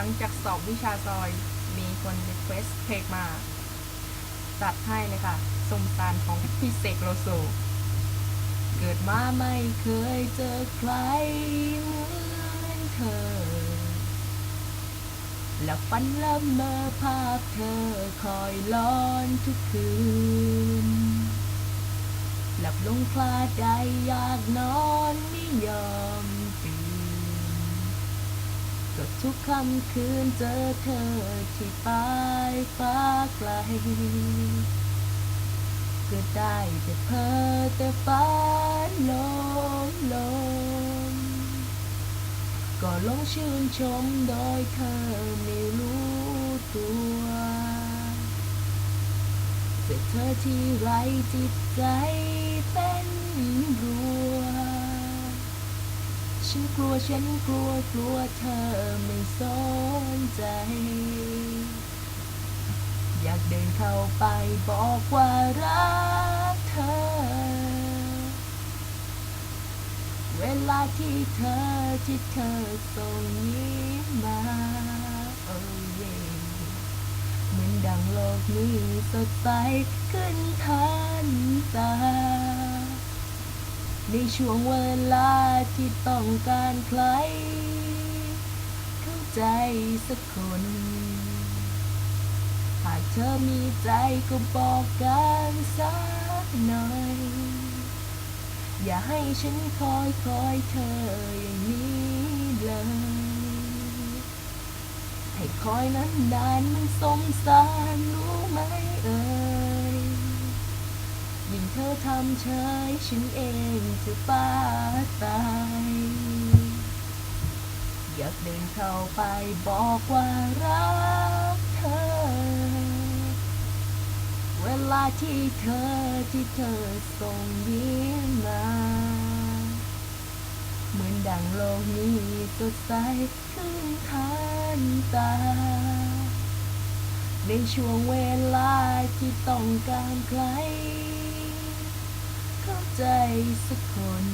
หลังจากสอบวิชาซอย มีคนรีเควสเพลงมาจัดให้เลยค่ะสมสารของพี่เสกโลโซ เกิดมาไม่เคยเจอใครเหมือนเธอ และฝันละเมอภาพเธอคอยล้อนทุกคืน หลับลงคลาดได้อยากนอนไม่ยอม ทุกค่ำคืนเจอเธอที่ปลายฟ้าไกลก็ได้แต่เพ้อแต่ฝันลมลมก็ลงชื่นชมโดยเธอไม่รู้ตัวเจอเธอที่ไรจิตใจเป็น ฉันกลัวฉันกลัวกลัวเธอไม่สนใจ อยากเดินเข้าไปบอกว่ารักเธอ เวลาที่เธอที่เธอส่งยิ้มมาโอ้เย่เหมือนดังโลกนี้สดใสขึ้นทัน ในช่วงเวลาที่ต้องการใคร เข้าใจสักคน หากเธอมีใจก็บอกกันสักหน่อย อย่าให้ฉันคอยคอยเธออย่างนี้เลย ให้คอยนั้นนานมันสมสารรู้ไหมเอ่ยยิ่งเธอ ทำเฉยฉันเองจะป้าตายอยากเดินเข้าไปบอกว่ารักเธอ เวลาที่เธอที่เธอส่งยิ้มมา เหมือนดังโลกนี้สดใสขึ้นทันตา ในช่วงเวลาที่ต้องการใคร ใจสักคน